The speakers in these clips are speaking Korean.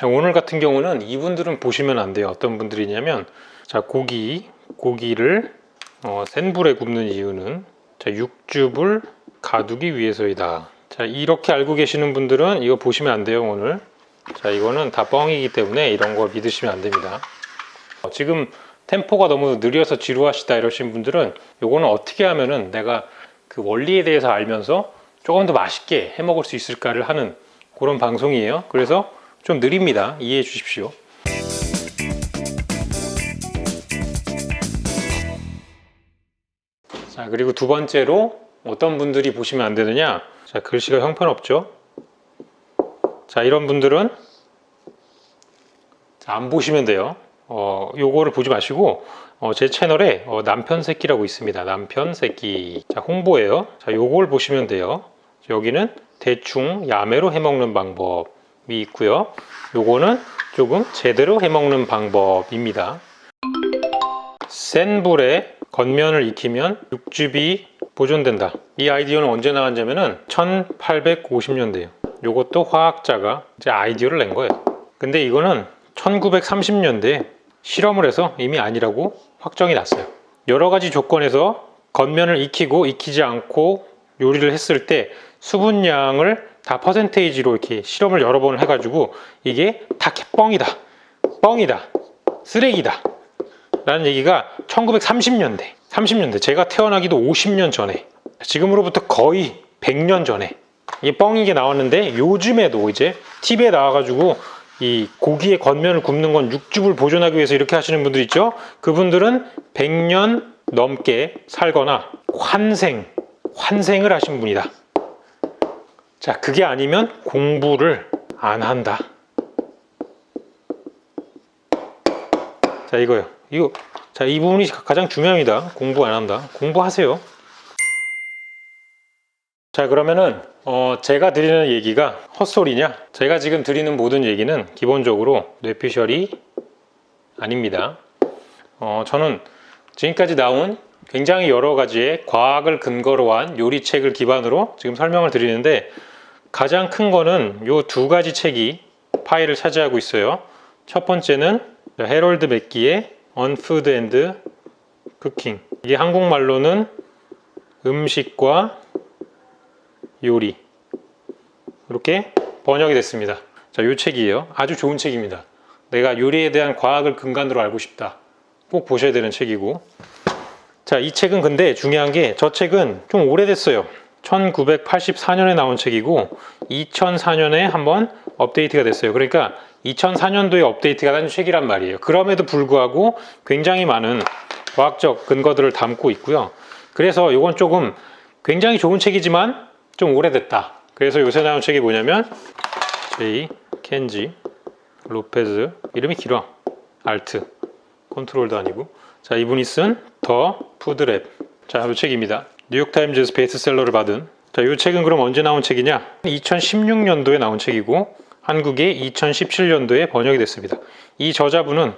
자, 오늘 같은 경우는 이분들은 보시면 안 돼요. 어떤 분들이냐면, 자, 고기, 고기를 어, 센 불에 굽는 이유는 자, 육즙을 가두기 위해서이다. 자, 이렇게 알고 계시는 분들은 이거 보시면 안 돼요, 오늘. 자, 이거는 다 뻥이기 때문에 이런 걸 믿으시면 안 됩니다. 어, 지금 템포가 너무 느려서 지루하시다 이러신 분들은 요거는 어떻게 하면은 내가 그 원리에 대해서 알면서 조금 더 맛있게 해 먹을 수 있을까를 하는 그런 방송이에요. 그래서 좀 느립니다. 이해해 주십시오. 자, 그리고 두 번째로 어떤 분들이 보시면 안 되느냐? 자, 글씨가 형편없죠? 자, 이런 분들은 자, 안 보시면 돼요. 어, 요거를 보지 마시고 어, 제 채널에 어, 남편 새끼라고 있습니다. 남편 새끼. 자, 홍보예요. 자, 요걸 보시면 돼요. 여기는 대충 야매로 해 먹는 방법이 있고요. 요거는 조금 제대로 해 먹는 방법입니다. 센 불에 겉면을 익히면 육즙이 보존된다. 이 아이디어는 언제 나왔냐면은 1850년대에요. 요것도 화학자가 이제 아이디어를 낸 거예요. 근데 이거는 1930년대에 실험을 해서 이미 아니라고 확정이 났어요. 여러 가지 조건에서 겉면을 익히고 익히지 않고 요리를 했을 때 수분량을 다 퍼센테이지로 이렇게 실험을 여러 번을 해가지고 이게 다 뻥이다. 뻥이다. 쓰레기다. 라는 얘기가 1930년대, 30년대, 제가 태어나기도 50년 전에, 지금으로부터 거의 100년 전에 이 뻥이게 나왔는데 요즘에도 이제 TV에 나와가지고 이 고기의 겉면을 굽는 건 육즙을 보존하기 위해서 이렇게 하시는 분들 있죠? 그분들은 100년 넘게 살거나 환생, 환생을 하신 분이다. 자, 그게 아니면 공부를 안 한다. 자, 이거요. 이거 자, 이 부분이 가장 중요합니다. 공부 안 한다. 공부하세요. 자, 그러면은 어, 제가 드리는 얘기가 헛소리냐? 제가 지금 드리는 모든 얘기는 기본적으로 뇌피셜이 아닙니다. 어, 저는 지금까지 나온 굉장히 여러 가지의 과학을 근거로 한 요리책을 기반으로 지금 설명을 드리는데 가장 큰 거는 요 두 가지 책이 파일을 차지하고 있어요. 첫 번째는 해롤드 맥기의 Food and Cooking. 이게 한국말로는 음식과 요리. 이렇게 번역이 됐습니다. 자, 요 책이에요. 아주 좋은 책입니다. 내가 요리에 대한 과학을 근간으로 알고 싶다. 꼭 보셔야 되는 책이고. 자, 이 책은 근데 중요한 게 저 책은 좀 오래됐어요. 1984년에 나온 책이고 2004년에 한번 업데이트가 됐어요. 그러니까 2004년도에 업데이트가 된 책이란 말이에요. 그럼에도 불구하고 굉장히 많은 과학적 근거들을 담고 있고요. 그래서 이건 조금 굉장히 좋은 책이지만 좀 오래됐다. 그래서 요새 나온 책이 뭐냐면 제이 켄지 로페즈 이름이 길어 알트 컨트롤도 아니고 자 이분이 쓴 더 푸드랩 자 이 책입니다. 뉴욕타임즈 베스트셀러를 받은 자, 이 책은 그럼 언제 나온 책이냐? 2016년도에 나온 책이고 한국에 2017년도에 번역이 됐습니다. 이 저자분은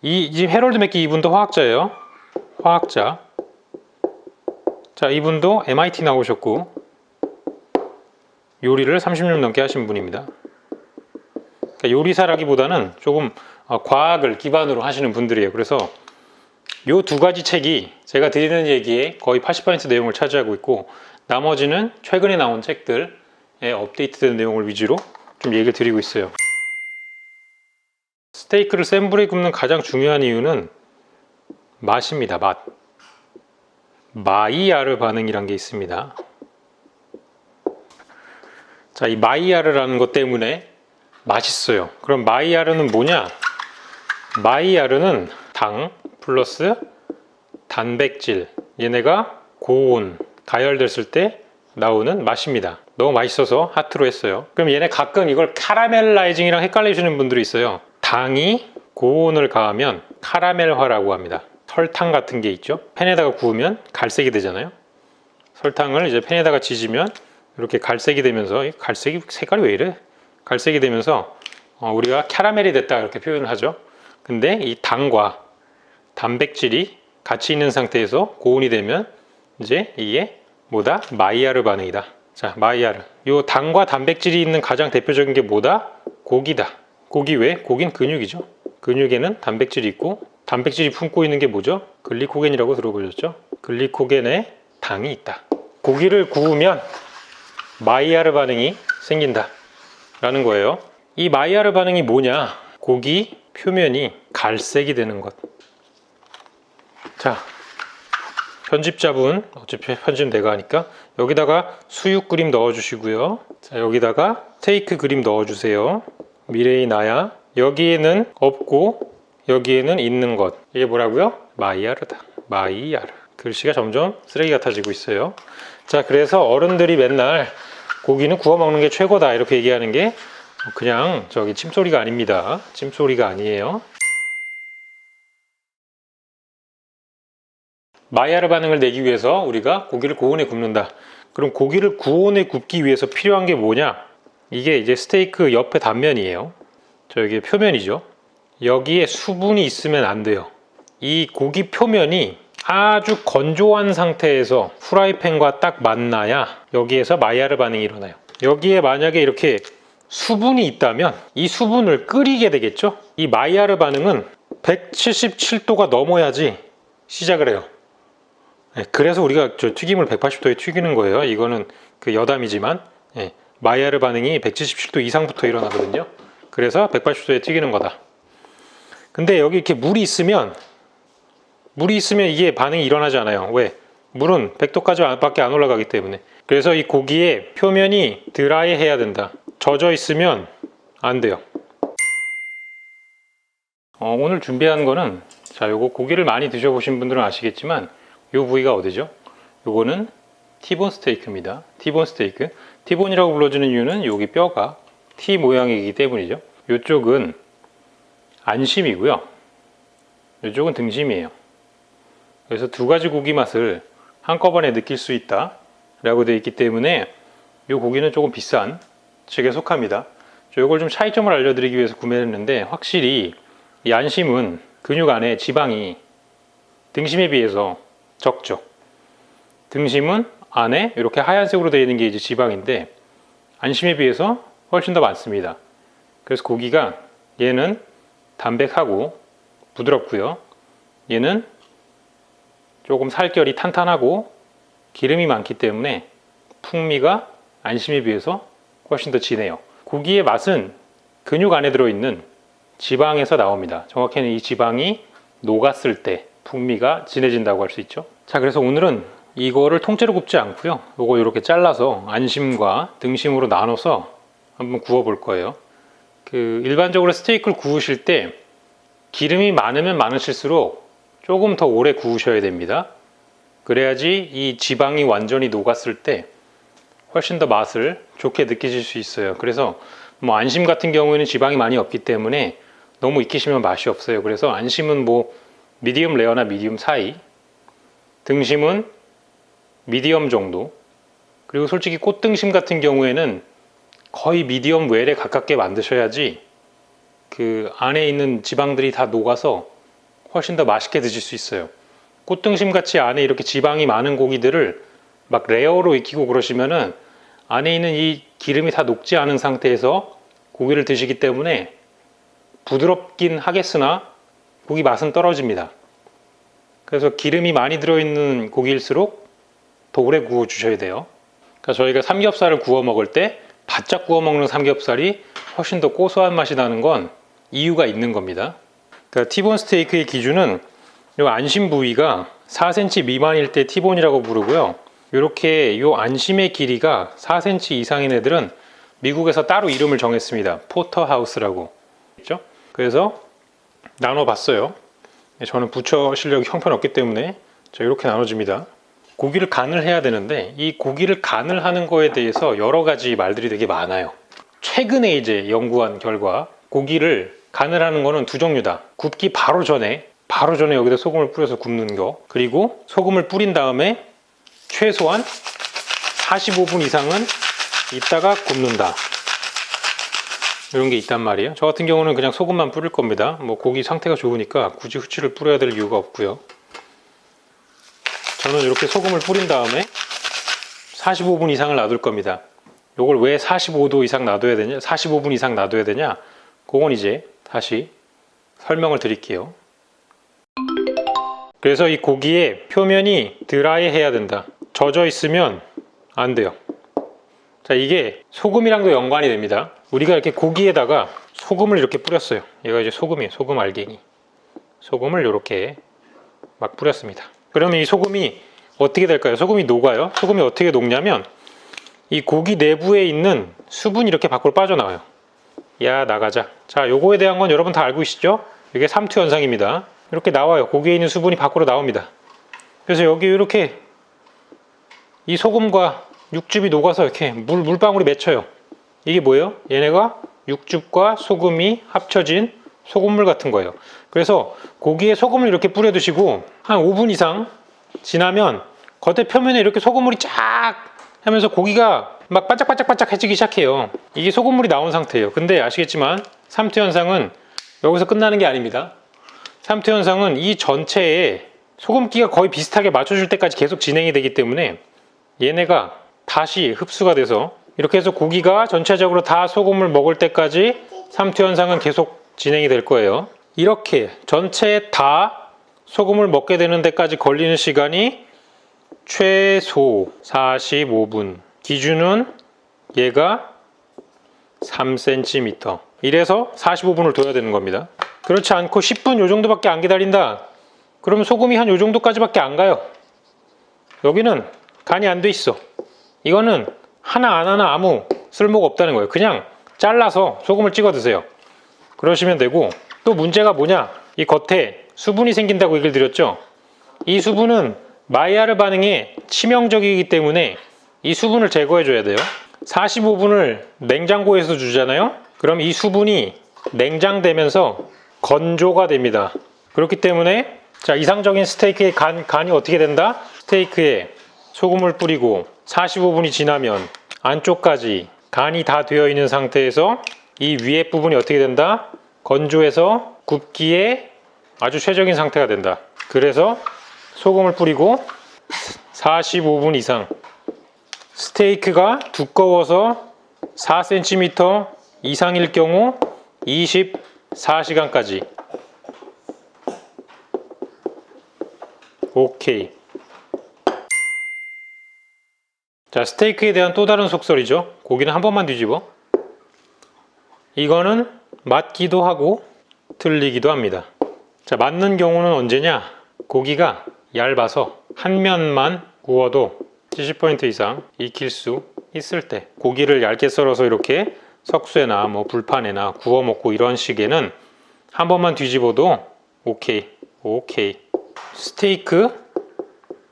이 지금 해롤드 맥기 이분도 화학자예요. 화학자. 자, 이분도 MIT 나오셨고 요리를 30년 넘게 하신 분입니다. 그러니까 요리사라기보다는 조금 어, 과학을 기반으로 하시는 분들이에요. 그래서 요두 가지 책이 제가 드리는 얘기에 거의 80% 내용을 차지하고 있고 나머지는 최근에 나온 책들에 업데이트된 내용을 위주로 좀 얘기를 드리고 있어요. 스테이크를 센 불에 굽는 가장 중요한 이유는 맛입니다. 맛. 마이야르 반응이란 게 있습니다. 자, 이 마이야르라는 것 때문에 맛있어요. 그럼 마이야르는 뭐냐? 마이야르는 당 플러스 단백질. 얘네가 고온, 가열됐을 때 나오는 맛입니다. 너무 맛있어서 하트로 했어요. 그럼 얘네 가끔 이걸 카라멜라이징이랑 헷갈리시는 분들이 있어요. 당이 고온을 가하면 카라멜화라고 합니다. 설탕 같은 게 있죠. 팬에다가 구우면 갈색이 되잖아요. 설탕을 이제 팬에다가 지지면 이렇게 갈색이 되면서 갈색이 색깔이 왜 이래? 갈색이 되면서 어, 우리가 캐러멜이 됐다 이렇게 표현을 하죠. 근데 이 당과 단백질이 같이 있는 상태에서 고온이 되면 이제 이게 뭐다? 마이야르 반응이다. 자, 마이야르. 요 당과 단백질이 있는 가장 대표적인 게 뭐다? 고기다. 고기 왜? 고긴 근육이죠. 근육에는 단백질이 있고 단백질이 품고 있는 게 뭐죠? 글리코겐이라고 들어보셨죠? 글리코겐에 당이 있다. 고기를 구우면 마이야르 반응이 생긴다. 라는 거예요. 이 마이야르 반응이 뭐냐? 고기 표면이 갈색이 되는 것. 자, 편집자분 어차피 편집 내가 하니까 여기다가 수육 그림 넣어 주시고요. 자, 여기다가 스테이크 그림 넣어 주세요. 미래의 나야. 여기에는 없고 여기에는 있는 것. 이게 뭐라고요? 마이야르다. 마이야르. 글씨가 점점 쓰레기 같아지고 있어요. 자, 그래서 어른들이 맨날 고기는 구워 먹는 게 최고다 이렇게 얘기하는 게 그냥 저기 침소리가 아닙니다. 침소리가 아니에요. 마이야르 반응을 내기 위해서 우리가 고기를 고온에 굽는다. 그럼 고기를 고온에 굽기 위해서 필요한 게 뭐냐? 이게 이제 스테이크 옆에 단면이에요. 저 여기 표면이죠. 여기에 수분이 있으면 안 돼요. 이 고기 표면이 아주 건조한 상태에서 후라이팬과 딱 만나야 여기에서 마이야르 반응이 일어나요. 여기에 만약에 이렇게 수분이 있다면 이 수분을 끓이게 되겠죠? 이 마이야르 반응은 177도가 넘어야지 시작을 해요. 네, 그래서 우리가 저 튀김을 180도에 튀기는 거예요. 이거는 그 여담이지만 예, 마이야르 반응이 177도 이상부터 일어나거든요. 그래서 180도에 튀기는 거다. 근데 여기 이렇게 물이 있으면 물이 있으면 이게 반응이 일어나지 않아요. 왜? 물은 100도까지 밖에 안 올라가기 때문에. 그래서 이 고기의 표면이 드라이 해야 된다. 젖어 있으면 안 돼요. 어, 오늘 준비한 거는 자, 요거 고기를 많이 드셔보신 분들은 아시겠지만 요 부위가 어디죠? 요거는 티본 스테이크입니다. 티본 스테이크. 티본이라고 불러주는 이유는 여기 뼈가 T 모양이기 때문이죠. 요쪽은 안심이고요. 요쪽은 등심이에요. 그래서 두 가지 고기 맛을 한꺼번에 느낄 수 있다 라고 되어 있기 때문에 이 고기는 조금 비싼 측에 속합니다. 이걸 좀 차이점을 알려드리기 위해서 구매를 했는데 확실히 이 안심은 근육 안에 지방이 등심에 비해서 적죠. 등심은 안에 이렇게 하얀색으로 되어 있는 게 이제 지방인데 안심에 비해서 훨씬 더 많습니다. 그래서 고기가 얘는 담백하고 부드럽고요. 얘는 조금 살결이 탄탄하고 기름이 많기 때문에 풍미가 안심에 비해서 훨씬 더 진해요. 고기의 맛은 근육 안에 들어있는 지방에서 나옵니다. 정확히는 이 지방이 녹았을 때 풍미가 진해진다고 할 수 있죠. 자, 그래서 오늘은 이거를 통째로 굽지 않고요. 이거 이렇게 잘라서 안심과 등심으로 나눠서 한번 구워 볼 거예요. 그 일반적으로 스테이크를 구우실 때 기름이 많으면 많으실수록 조금 더 오래 구우셔야 됩니다. 그래야지 이 지방이 완전히 녹았을 때 훨씬 더 맛을 좋게 느끼실 수 있어요. 그래서 뭐 안심 같은 경우에는 지방이 많이 없기 때문에 너무 익히시면 맛이 없어요. 그래서 안심은 뭐 미디움 레어나 미디움 사이, 등심은 미디엄 정도, 그리고 솔직히 꽃등심 같은 경우에는 거의 미디엄 웰에 가깝게 만드셔야지 그 안에 있는 지방들이 다 녹아서 훨씬 더 맛있게 드실 수 있어요. 꽃등심 같이 안에 이렇게 지방이 많은 고기들을 막 레어로 익히고 그러시면은 안에 있는 이 기름이 다 녹지 않은 상태에서 고기를 드시기 때문에 부드럽긴 하겠으나 고기 맛은 떨어집니다. 그래서 기름이 많이 들어있는 고기일수록 더 오래 구워 주셔야 돼요. 그러니까 저희가 삼겹살을 구워 먹을 때 바짝 구워 먹는 삼겹살이 훨씬 더 고소한 맛이 나는 건 이유가 있는 겁니다. 그러니까 티본 스테이크의 기준은 이 안심 부위가 4cm 미만일 때 티본이라고 부르고요. 이렇게 이 안심의 길이가 4cm 이상인 애들은 미국에서 따로 이름을 정했습니다. 포터하우스라고. 있죠? 그래서 나눠봤어요. 저는 부처 실력이 형편없기 때문에 자, 이렇게 나눠집니다. 고기를 간을 해야 되는데 이 고기를 간을 하는 거에 대해서 여러 가지 말들이 되게 많아요. 최근에 이제 연구한 결과 고기를 간을 하는 거는 두 종류다. 굽기 바로 전에 바로 전에 여기다 소금을 뿌려서 굽는 거 그리고 소금을 뿌린 다음에 최소한 45분 이상은 있다가 굽는다. 이런 게 있단 말이에요. 저 같은 경우는 그냥 소금만 뿌릴 겁니다. 뭐 고기 상태가 좋으니까 굳이 후추를 뿌려야 될 이유가 없고요. 저는 이렇게 소금을 뿌린 다음에 45분 이상을 놔둘 겁니다. 요걸 왜 45도 이상 놔둬야 되냐? 45분 이상 놔둬야 되냐? 그건 이제 다시 설명을 드릴게요. 그래서 이 고기의 표면이 드라이 해야 된다. 젖어 있으면 안 돼요. 자, 이게 소금이랑도 연관이 됩니다. 우리가 이렇게 고기에다가 소금을 이렇게 뿌렸어요. 얘가 이제 소금이에요. 소금 알갱이. 소금을 이렇게 막 뿌렸습니다. 그러면 이 소금이 어떻게 될까요? 소금이 녹아요. 소금이 어떻게 녹냐면 이 고기 내부에 있는 수분이 이렇게 밖으로 빠져나와요. 야 나가자. 자, 요거에 대한 건 여러분 다 알고 계시죠? 이게 삼투 현상입니다. 이렇게 나와요. 고기에 있는 수분이 밖으로 나옵니다. 그래서 여기 이렇게 이 소금과 육즙이 녹아서 이렇게 물 물방울이 맺혀요. 이게 뭐예요? 얘네가 육즙과 소금이 합쳐진 소금물 같은 거예요. 그래서 고기에 소금을 이렇게 뿌려 두시고 한 5분 이상 지나면 겉에 표면에 이렇게 소금물이 쫙 하면서 고기가 막 반짝반짝반짝해지기 시작해요. 이게 소금물이 나온 상태예요. 근데 아시겠지만 삼투 현상은 여기서 끝나는 게 아닙니다. 삼투 현상은 이 전체에 소금기가 거의 비슷하게 맞춰줄 때까지 계속 진행이 되기 때문에 얘네가 다시 흡수가 돼서 이렇게 해서 고기가 전체적으로 다 소금을 먹을 때까지 삼투 현상은 계속 진행이 될 거예요. 이렇게 전체에 다 소금을 먹게 되는 데까지 걸리는 시간이 최소 45분. 기준은 얘가 3cm. 이래서 45분을 둬야 되는 겁니다. 그렇지 않고 10분 요 정도밖에 안 기다린다. 그러면 소금이 한 요 정도까지밖에 안 가요. 여기는 간이 안 돼 있어. 이거는 하나 안 하나 아무 쓸모가 없다는 거예요. 그냥 잘라서 소금을 찍어 드세요. 그러시면 되고 또 문제가 뭐냐? 이 겉에 수분이 생긴다고 얘기를 드렸죠. 이 수분은 마이야르 반응에 치명적이기 때문에 이 수분을 제거해 줘야 돼요. 45분을 냉장고에서 주잖아요. 그럼 이 수분이 냉장되면서 건조가 됩니다. 그렇기 때문에 자 이상적인 스테이크의 간, 간이 어떻게 된다? 스테이크에 소금을 뿌리고 45분이 지나면 안쪽까지 간이 다 되어 있는 상태에서 이 위에 부분이 어떻게 된다? 건조해서 굽기에 아주 최적인 상태가 된다. 그래서 소금을 뿌리고 45분 이상 스테이크가 두꺼워서 4cm 이상일 경우 24시간까지 오케이 자 스테이크에 대한 또 다른 속설이죠. 고기는 한 번만 뒤집어. 이거는 맞기도 하고 틀리기도 합니다. 자 맞는 경우는 언제냐? 고기가 얇아서 한 면만 구워도 70포인트 이상 익힐 수 있을 때 고기를 얇게 썰어서 이렇게 석쇠나 뭐 불판에나 구워 먹고 이런 시기에는 한 번만 뒤집어도 오케이 오케이. 스테이크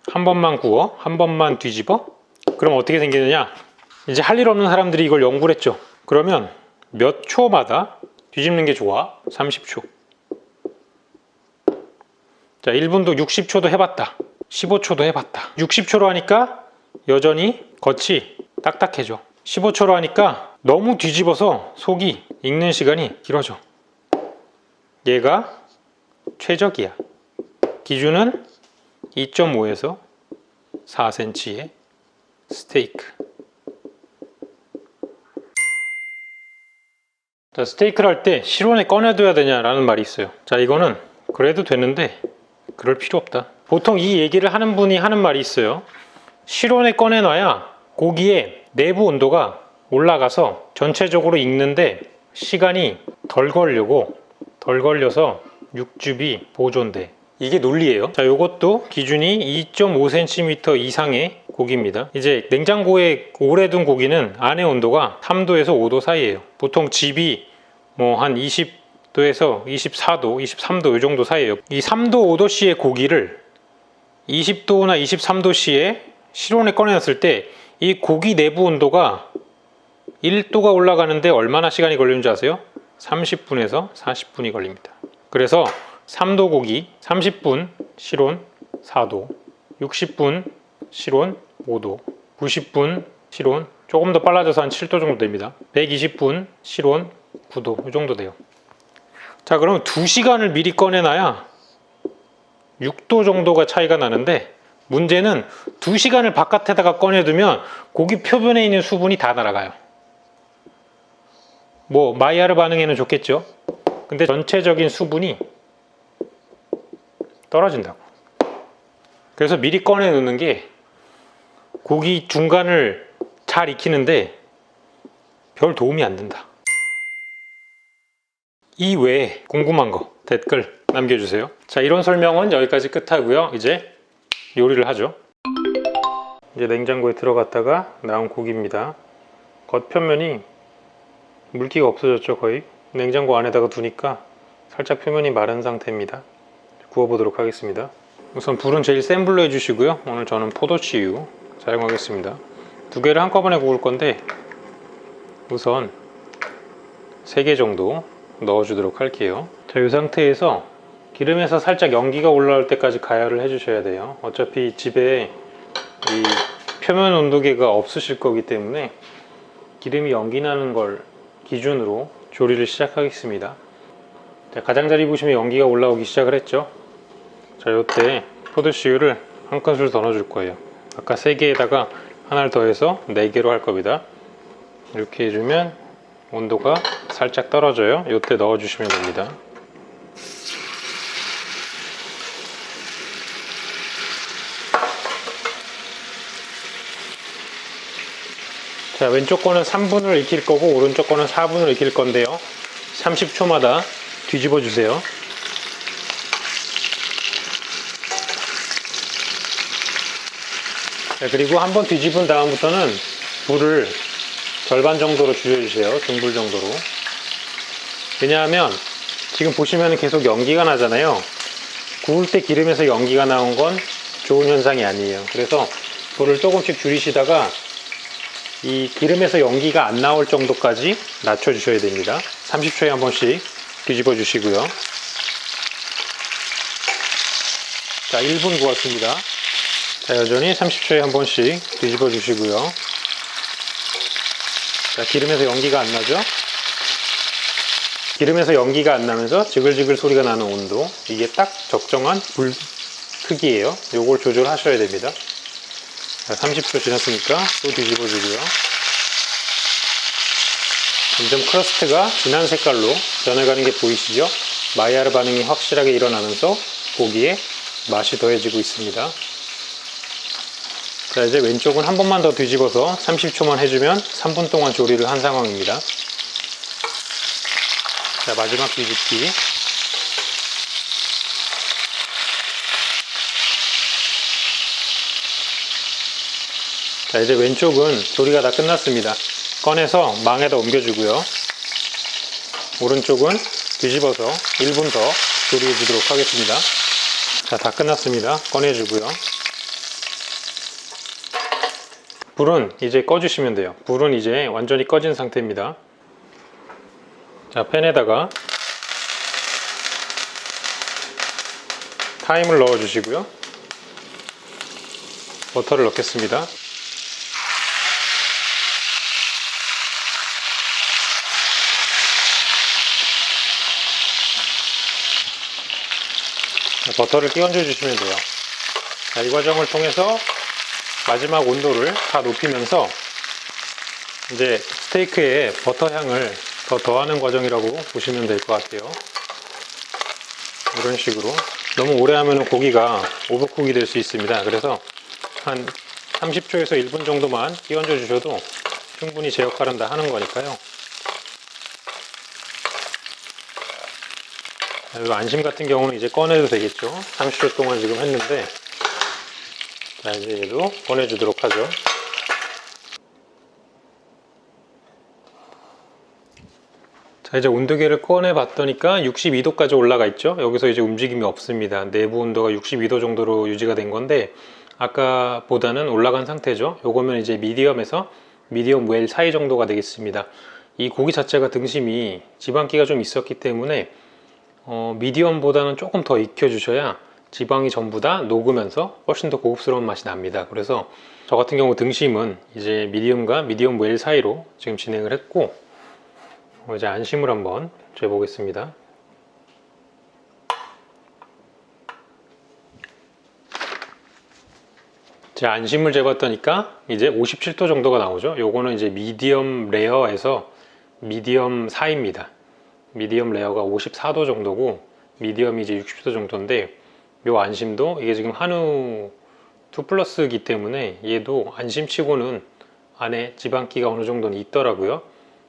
한 번만 구워 한 번만 뒤집어 그럼 어떻게 생기느냐? 이제 할 일 없는 사람들이 이걸 연구를 했죠. 그러면 몇 초마다 뒤집는 게 좋아? 30초. 자 1분도 60초도 해봤다. 15초도 해봤다. 60초로 하니까 여전히 겉이 딱딱해져. 15초로 하니까 너무 뒤집어서 속이 익는 시간이 길어져. 얘가 최적이야. 기준은 2.5에서 4cm의 스테이크. 자, 스테이크를 할 때 실온에 꺼내둬야 되냐라는 말이 있어요. 자 이거는 그래도 되는데 그럴 필요 없다. 보통 이 얘기를 하는 분이 하는 말이 있어요. 실온에 꺼내놔야 고기의 내부 온도가 올라가서 전체적으로 익는데 시간이 덜 걸리고 덜 걸려서 육즙이 보존돼. 이게 논리예요. 자, 이것도 기준이 2.5cm 이상의 고기입니다. 이제 냉장고에 오래 둔 고기는 안의 온도가 3도에서 5도 사이예요. 보통 집이 뭐 한 20도에서 24도, 23도 이 정도 사이예요. 이 3도, 5도씨의 고기를 20도나 23도씨에 실온에 꺼내놨을 때 이 고기 내부 온도가 1도가 올라가는데 얼마나 시간이 걸리는지 아세요? 30분에서 40분이 걸립니다. 그래서 3도 고기 30분 실온 4도, 60분 실온 5도, 90분 실온 조금 더 빨라져서 한 7도 정도 됩니다. 120분 실온 9도 이 정도 돼요. 자, 그럼 2시간을 미리 꺼내놔야 6도 정도가 차이가 나는데 문제는 2시간을 바깥에다가 꺼내두면 고기 표면에 있는 수분이 다 날아가요. 뭐 마이야르 반응에는 좋겠죠. 근데 전체적인 수분이 떨어진다고. 그래서 미리 꺼내 놓는 게 고기 중간을 잘 익히는데 별 도움이 안 된다. 이 외에 궁금한 거 댓글 남겨주세요. 자, 이런 설명은 여기까지 끝하고요. 이제 요리를 하죠. 이제 냉장고에 들어갔다가 나온 고기입니다. 겉표면이 물기가 없어졌죠, 거의. 냉장고 안에다가 두니까 살짝 표면이 마른 상태입니다. 구워보도록 하겠습니다. 우선 불은 제일 센 불로 해주시고요. 오늘 저는 포도치유 사용하겠습니다. 두 개를 한꺼번에 구울 건데 우선 3개 정도 넣어주도록 할게요. 자, 이 상태에서 기름에서 살짝 연기가 올라올 때까지 가열을 해주셔야 돼요. 어차피 집에 이 표면 온도계가 없으실 거기 때문에 기름이 연기 나는 걸 기준으로 조리를 시작하겠습니다. 자, 가장자리 보시면 연기가 올라오기 시작을 했죠. 자, 이때 포도씨유를 한 큰술 더 넣어줄 거예요. 아까 3개에다가 하나를 더해서 4개로 할 겁니다. 이렇게 해주면 온도가 살짝 떨어져요. 이때 넣어주시면 됩니다. 자, 왼쪽 거는 3분을 익힐 거고 오른쪽 거는 4분을 익힐 건데요. 30초마다 뒤집어 주세요. 그리고 한번 뒤집은 다음부터는 불을 절반 정도로 줄여주세요. 중불 정도로. 왜냐하면 지금 보시면 계속 연기가 나잖아요. 구울 때 기름에서 연기가 나온 건 좋은 현상이 아니에요. 그래서 불을 조금씩 줄이시다가 이 기름에서 연기가 안 나올 정도까지 낮춰주셔야 됩니다. 30초에 한 번씩 뒤집어 주시고요. 자, 1분 구웠습니다. 자, 여전히 30초에 한 번씩 뒤집어 주시고요. 자, 기름에서 연기가 안 나죠? 기름에서 연기가 안 나면서 지글지글 소리가 나는 온도. 이게 딱 적정한 불 크기예요. 요걸 조절하셔야 됩니다. 자, 30초 지났으니까 또 뒤집어 주고요. 점점 크러스트가 진한 색깔로 변해가는 게 보이시죠? 마이야르 반응이 확실하게 일어나면서 고기에 맛이 더해지고 있습니다. 자, 이제 왼쪽은 한 번만 더 뒤집어서 30초만 해주면 3분 동안 조리를 한 상황입니다. 자, 마지막 뒤집기. 자, 이제 왼쪽은 조리가 다 끝났습니다. 꺼내서 망에다 옮겨주고요. 오른쪽은 뒤집어서 1분 더 조리해 주도록 하겠습니다. 자, 다 끝났습니다. 꺼내주고요. 불은 이제 꺼주시면 돼요. 불은 이제 완전히 꺼진 상태입니다. 자, 팬에다가 타임을 넣어 주시고요. 버터를 넣겠습니다. 자, 버터를 끼얹어 주시면 돼요. 자, 이 과정을 통해서 마지막 온도를 다 높이면서 이제 스테이크에 버터 향을 더 더하는 과정이라고 보시면 될 것 같아요. 이런 식으로 너무 오래 하면 고기가 오버쿡이 될 수 있습니다. 그래서 한 30초에서 1분 정도만 끼얹어 주셔도 충분히 제 역할은 다 하는 거니까요. 안심 같은 경우는 이제 꺼내도 되겠죠. 30초 동안 지금 했는데 자 이제 얘도 꺼내주도록 하죠. 자 이제 온도계를 꺼내 봤더니까 62도까지 올라가 있죠. 여기서 이제 움직임이 없습니다. 내부 온도가 62도 정도로 유지가 된 건데 아까 보다는 올라간 상태죠. 요거면 이제 미디엄에서 미디엄 웰 사이 정도가 되겠습니다. 이 고기 자체가 등심이 지방기가 좀 있었기 때문에 어, 미디엄보다는 조금 더 익혀 주셔야 지방이 전부 다 녹으면서 훨씬 더 고급스러운 맛이 납니다. 그래서 저 같은 경우 등심은 이제 미디엄과 미디엄 웰 사이로 지금 진행을 했고 어, 이제 안심을 한번 재보겠습니다. 제 안심을 재봤더니까 이제 57도 정도가 나오죠. 요거는 이제 미디엄 레어에서 미디엄 4입니다. 미디엄 레어가 54도 정도고 미디엄이 이제 60도 정도인데 요 안심도 이게 지금 한우 2 플러스이기 때문에 얘도 안심치고는 안에 지방기가 어느 정도는 있더라고요.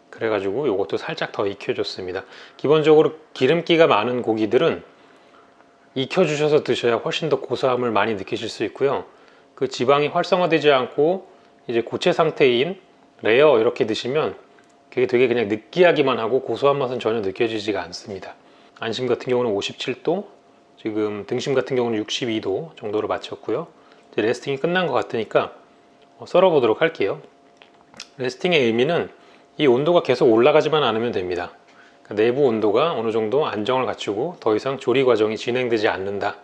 그래가지고 요것도 살짝 더 익혀줬습니다. 기본적으로 기름기가 많은 고기들은 익혀주셔서 드셔야 훨씬 더 고소함을 많이 느끼실 수 있고요. 그 지방이 활성화되지 않고 이제 고체 상태인 레어 이렇게 드시면 그게 되게 그냥 느끼하기만 하고 고소한 맛은 전혀 느껴지지가 않습니다. 안심 같은 경우는 57도, 지금 등심 같은 경우는 62도 정도로 맞췄고요. 이제 레스팅이 끝난 것 같으니까 어, 썰어 보도록 할게요. 레스팅의 의미는 이 온도가 계속 올라가지만 않으면 됩니다. 그러니까 내부 온도가 어느 정도 안정을 갖추고 더 이상 조리 과정이 진행되지 않는다.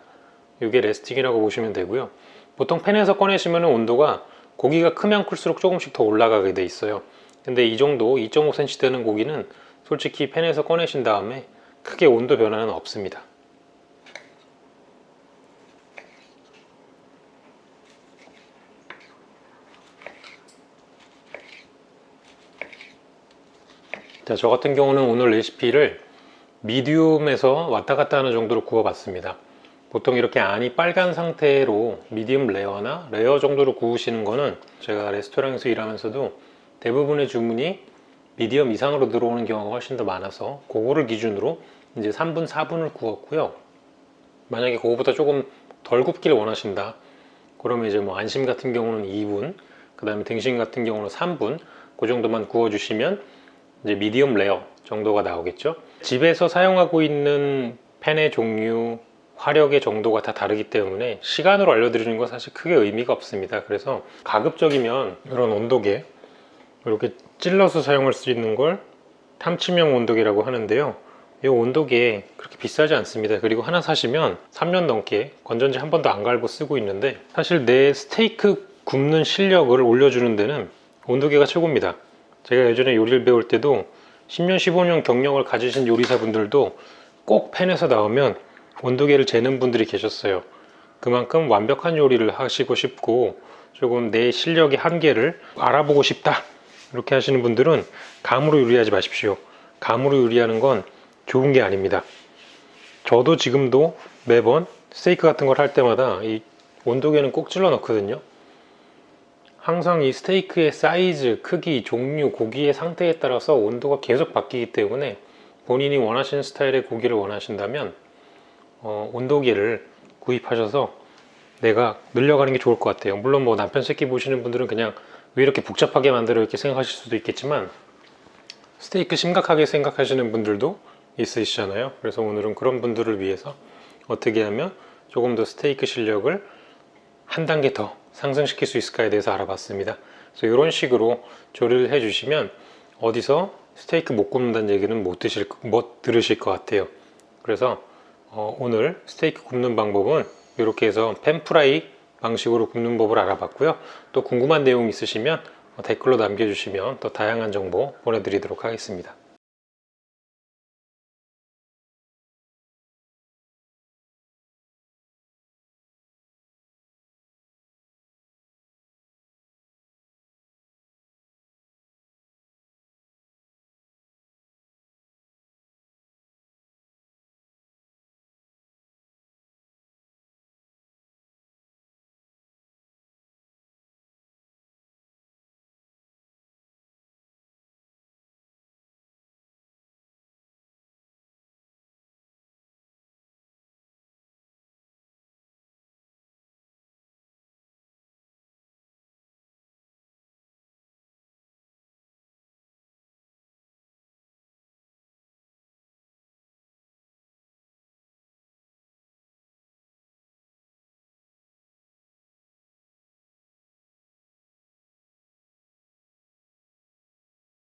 이게 레스팅이라고 보시면 되고요. 보통 팬에서 꺼내시면 온도가 고기가 크면 클수록 조금씩 더 올라가게 돼 있어요. 근데 이 정도 2.5cm 되는 고기는 솔직히 팬에서 꺼내신 다음에 크게 온도 변화는 없습니다. 자, 저 같은 경우는 오늘 레시피를 미디움에서 왔다 갔다 하는 정도로 구워봤습니다. 보통 이렇게 안이 빨간 상태로 미디움 레어나 레어 정도로 구우시는 거는 제가 레스토랑에서 일하면서도 대부분의 주문이 미디엄 이상으로 들어오는 경우가 훨씬 더 많아서 그거를 기준으로 이제 3분, 4분을 구웠고요. 만약에 그거보다 조금 덜 굽기를 원하신다. 그러면 이제 뭐 안심 같은 경우는 2분, 그 다음에 등심 같은 경우는 3분, 그 정도만 구워주시면 이제 미디엄 레어 정도가 나오겠죠. 집에서 사용하고 있는 팬의 종류, 화력의 정도가 다 다르기 때문에 시간으로 알려드리는 건 사실 크게 의미가 없습니다. 그래서 가급적이면 이런 온도계 이렇게 찔러서 사용할 수 있는 걸 탐침형 온도계라고 하는데요. 이 온도계 그렇게 비싸지 않습니다. 그리고 하나 사시면 3년 넘게 건전지 한 번도 안 갈고 쓰고 있는데 사실 내 스테이크 굽는 실력을 올려주는 데는 온도계가 최고입니다. 제가 예전에 요리를 배울 때도 10년, 15년 경력을 가지신 요리사분들도 꼭 팬에서 나오면 온도계를 재는 분들이 계셨어요. 그만큼 완벽한 요리를 하시고 싶고 조금 내 실력의 한계를 알아보고 싶다. 이렇게 하시는 분들은 감으로 요리하지 마십시오. 감으로 요리하는 건 좋은 게 아닙니다. 저도 지금도 매번 스테이크 같은 걸 할 때마다 이 온도계는 꼭 찔러 넣거든요. 항상 이 스테이크의 사이즈, 크기, 종류, 고기의 상태에 따라서 온도가 계속 바뀌기 때문에 본인이 원하시는 스타일의 고기를 원하신다면 어, 온도계를 구입하셔서 내가 늘려가는 게 좋을 것 같아요. 물론 뭐 남편 새끼 보시는 분들은 그냥 왜 이렇게 복잡하게 만들어 이렇게 생각하실 수도 있겠지만 스테이크 심각하게 생각하시는 분들도 있으시잖아요. 그래서 오늘은 그런 분들을 위해서 어떻게 하면 조금 더 스테이크 실력을 한 단계 더 상승시킬 수 있을까에 대해서 알아봤습니다. 그래서 이런 식으로 조리를 해주시면 어디서 스테이크 못 굽는다는 얘기는 못, 드실, 못 들으실 것 같아요. 그래서 어, 오늘 스테이크 굽는 방법은 이렇게 해서 팬프라이 방식으로 굽는 법을 알아봤고요. 또 궁금한 내용 있으시면 댓글로 남겨주시면 더 다양한 정보 보내드리도록 하겠습니다.